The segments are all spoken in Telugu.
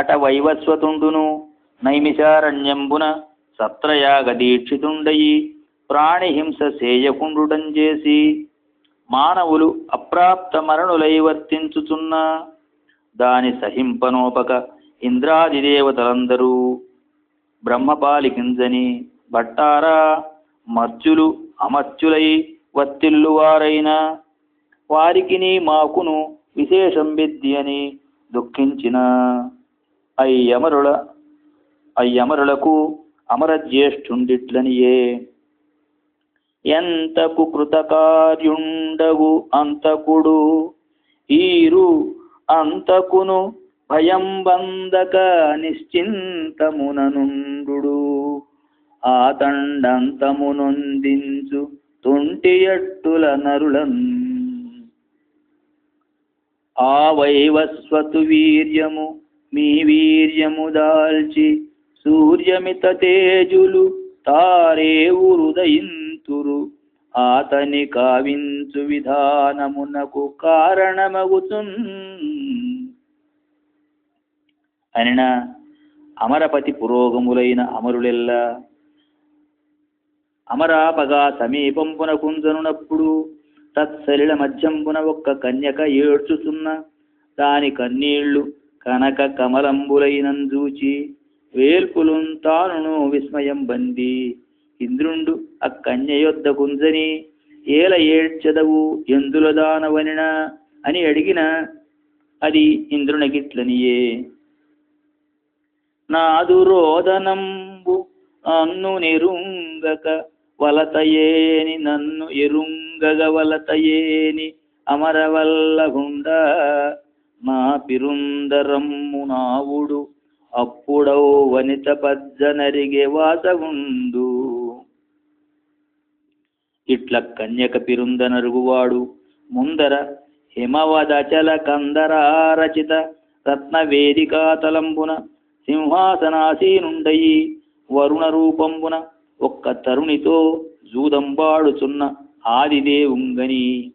అట వైవస్వతుండును. నైమిషారణ్యంబున సత్రయాగ దీక్షితుండయి ప్రాణిహింస సేయకుండుడం చేసి మానవులు అప్రాప్త మరణులై వర్తించుచున్న. దాని సహింపనోపక ఇంద్రాదిదేవతలందరూ బ్రహ్మపాలికింజని భట్టారా మర్చులు అమర్చులై వర్తిల్లువారైన. వారికిని మాకును విశేషం విద్యని దుఃఖించిన. అయ్యమరుల అయ్యమరులకు అమర జ్యేష్ఠుండిట్లనియే ఎంతకు కృతకార్యుండగు అంతకుడు? ఈరు అంతకును భయం బందక నిశ్చింతముననుండు ఆతండంతమునొందించు తుంటియట్టుల నరులం ఆ వైవస్వతు వీర్యము మీ వీర్యము దాల్చి సూర్యమిత తేజులు తారే ఉరుదయింతురు. ఆతని కావించు విధానమునకు కారణమగుతున్ అనిన అమరపతి పురోగములైన అమరులెల్లా అమరాపగా సమీపంపున కుంజనునప్పుడు తత్సలిల మధ్యంపున ఒక్క కన్యక ఏడ్చుతున్న దాని కన్నీళ్ళు కనక కమలంబులైనంజూచి వేల్పులున్ విస్మయం బంది ఇంద్రుండు అక్కన్యయొద్ద కుంజని ఏల ఏడ్చెదవు ఎందులదానవనిన? అని అడిగిన అది ఇంద్రునకిట్లనియే. నాదు రోదనంబు నన్ను నిరుంగక వలతయేని నన్ను ఎరుంగగ వలతయేని అమరవల్లగుండ నా అప్పుడవు నావుడు అప్పుడౌ వనిత పజ్జనరిగే వాసగుండు ఇట్ల కన్యక పిరుందనరుగువాడు ముందర హిమవదచల కందరారచిత రత్న వేదికాతలంబున సింహాసనాసీనుండయి. వరుణ రూపంబున ఒక్క తరుణితో జూదంబాడుచున్న ఆదిదేవుంగని.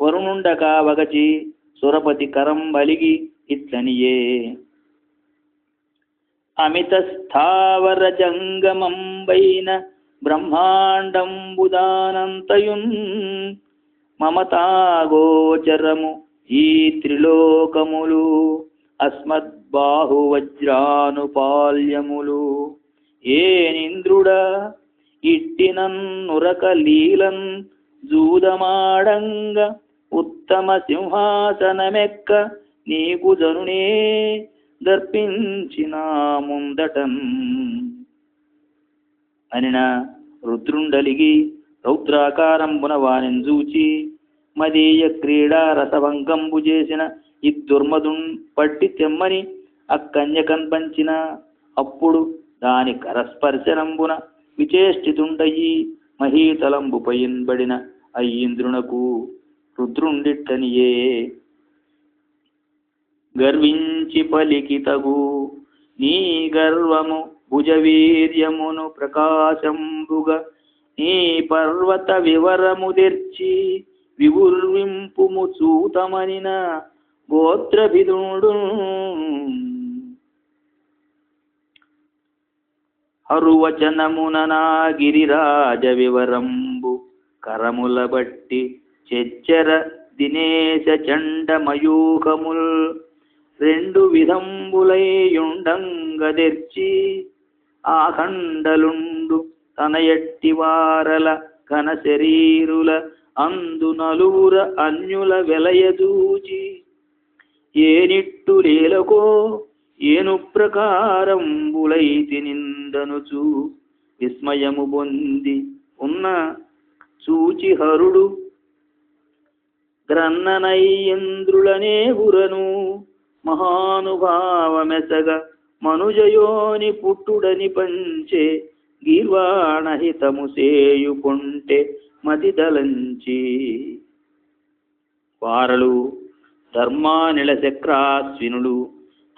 వరుణుండకా వగచి సురపతి కరం బలిగి ఇట్లనియే. అమిత స్థావర జంగమంబైన బ్రహ్మాండంబుదానంతయున్ మమతాగోచరము ఈ త్రిలోకములు అస్మద్బాహువజ్రానుపాల్యములు. ఏనింద్రుడా ఇట్టినన్నురక లీలన్ జూదమాడంగ ఉత్తమ సింహాసనమెక్క నీకు జనునే దర్పించినా ముందటం. అనిన రుద్రుండలిగి రౌద్రాకారంబున వానిని చూచి మదీయ క్రీడా రసభంగంబు చేసిన ఇద్దుర్మదున్ పట్టి తెమ్మని అక్కన్య కన్పంచిన అప్పుడు దాని కరస్పర్శనంబున విచేష్టితుండయి మహీతలంబు పయింబడిన అయ్యింద్రునకు రుద్రుండిట్టనియే. గర్వించి పలికి తగు నీ గర్వము భుజవీర్యమును ప్రకాశంబుగ నీ పర్వత వివరము తెర్చి వివుర్వింపుము చూతమనిన గోత్రభిదుడు హరువచనమున నా గిరిరాజ వివరంబు కరముల బట్టి చెచ్చర దినేశ చండమయూకముల్ రెండు విధంబులైయుండంగదెర్చి ఆఖండలుండు తన ఎట్టి వారల ఘన శరీరుల అందు నలుగుర అన్యుల వెలయదూచి. ఏనిట్టు లేలకో ఏను ప్రకారంబులైతి నిందనుచు విస్మయము పొంది ఉన్న చూచి హరుడు గ్రన్ననయ్యంద్రులనే గురను మహానుభావమెసగ మనుజయోని పుట్టుడని పంచే గీర్వాణహితము సేయుకుంటే మతిదలంచి. వారలు ధర్మానిలచక్రాశ్వినులు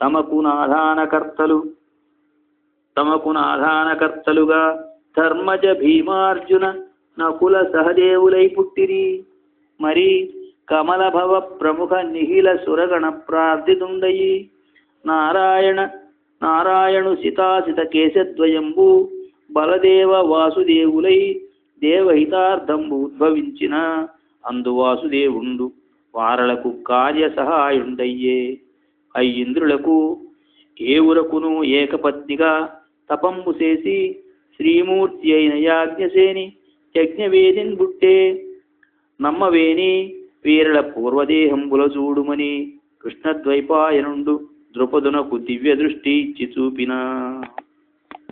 తమకు నాధానకర్తలు తమకు నాధానకర్తలుగా ధర్మజ భీమార్జున నకుల సహదేవులై పుట్టిరి. మరి కమలభవ ప్రముఖ నిహిల సురగణ ప్రార్థితుండయి. నారాయణ నారాయణు సితాసిత కేశద్వయంబు బలదేవ వాసుదేవులై దేవహితార్థంబు ఉద్భవించిన. అందు వాసుదేవుండు వారలకు కార్య సహాయుండయ్యే అయ్యింద్రులకు ఏవురకును ఏకపత్నిగా తపంబు చేసి శ్రీమూర్తి అయిన యాజ్ఞసేని యజ్ఞవేదిన్ బుట్టే. నమ్మవేని వీరుల పూర్వదేహంబుల చూడుమని కృష్ణద్వైపాయనుండు ద్రుపదునకు దివ్య దృష్టి ఇచ్చి చూపిన.